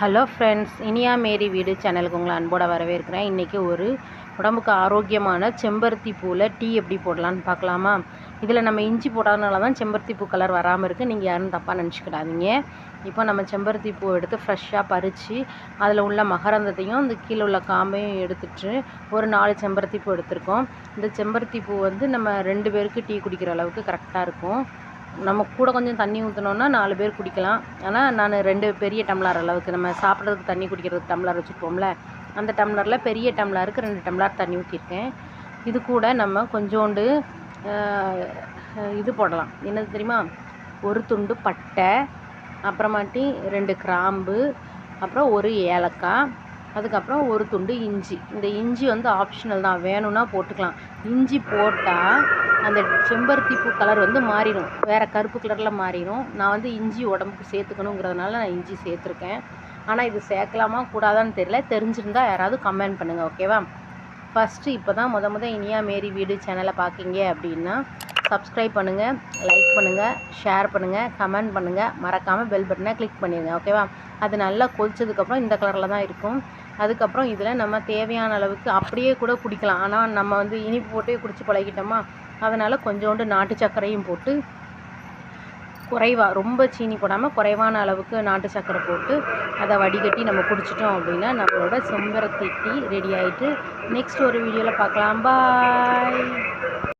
Hello friends Iniya மேரி வீடு சேனலுக்கு உங்களை அன்போட வரவேற்கிறேன். இன்றைக்கி ஒரு உடம்புக்கு ஆரோக்கியமான செம்பருத்தி பூவில் டீ எப்படி போடலான்னு பார்க்கலாமா? இதில் நம்ம இஞ்சி போடாதனால தான் செம்பருத்தி பூ கலர் வராமல் இருக்குது நீங்கள் யாரும் தப்பாக நினச்சிக்கிடாதீங்க. இப்போ நம்ம செம்பருத்தி பூ எடுத்து ஃப்ரெஷ்ஷாக பறித்து அதில் உள்ள மகரந்தத்தையும் இந்த கீழே உள்ள காம்பையும் எடுத்துட்டு ஒரு நாலு செம்பருத்தி பூ எடுத்திருக்கோம். இந்த செம்பருத்தி பூ வந்து நம்ம ரெண்டு பேருக்கு டீ குடிக்கிற அளவுக்கு கரெக்டாக இருக்கும். நம்ம கூட கொஞ்சம் தண்ணி ஊற்றினோன்னா நாலு பேர் குடிக்கலாம். ஆனால் நான் ரெண்டு பெரிய டம்ளர் அளவுக்கு நம்ம சாப்பிட்றதுக்கு தண்ணி குடிக்கிறதுக்கு டம்ளர் வச்சுருப்போம்ல அந்த டம்ளரில் பெரிய டம்ளருக்கு ரெண்டு டம்ளர் தண்ணி ஊற்றிருக்கேன் இது கூட நம்ம கொஞ்சோண்டு இது போடலாம். என்னது தெரியுமா? ஒரு துண்டு பட்டை அப்புறமாட்டி ரெண்டு கிராம்பு அப்புறம் ஒரு ஏலக்காய் அதுக்கப்புறம் ஒரு துண்டு இஞ்சி. இந்த இஞ்சி வந்து ஆப்ஷனல் தான். வேணும்னா போட்டுக்கலாம். இஞ்சி போட்டால் அந்த செம்பருத்தி பூ கலர் வந்து மாறிடும் வேறு கருப்பு கலரில் மாறிடும் நான் வந்து இஞ்சி உடம்புக்கு சேர்த்துக்கணுங்கிறதுனால நான் இஞ்சி சேர்த்துருக்கேன். ஆனால் இது சேர்க்கலாமா கூடாதான்னு தெரியல. தெரிஞ்சிருந்தா யாராவது கமெண்ட் பண்ணுங்கள் ஓகேவா ஃபஸ்ட்டு இப்போ தான் முத முத இனியா மேரி வீடு சேனலை பார்க்கிங்க அப்படின்னா சப்ஸ்கிரைப் பண்ணுங்கள் லைக் பண்ணுங்கள் ஷேர் பண்ணுங்கள் கமெண்ட் பண்ணுங்கள் மறக்காமல் பெல் பட்டனை கிளிக் பண்ணிடுங்க ஓகேவா அது நல்லா கொதிச்சதுக்கப்புறம் இந்த கலரில் தான் இருக்கும். அதுக்கப்புறம் இதில் நம்ம தேவையான அளவுக்கு அப்படியே கூட குடிக்கலாம். ஆனால் நம்ம வந்து இனிப்பு போட்டே குடித்து பழகிட்டோமா அதனால் கொஞ்சோண்டு நாட்டு சர்க்கரையும் போட்டு குறைவாக ரொம்ப சீனி போடாமல் குறைவான அளவுக்கு நாட்டு சர்க்கரை போட்டு அதை வடிகட்டி நம்ம குடிச்சிட்டோம் அப்படின்னா நம்மளோட செம்பரத்தி டீ ரெடி ஆகிட்டு நெக்ஸ்ட் ஒரு வீடியோவில் பார்க்கலாம். பாய்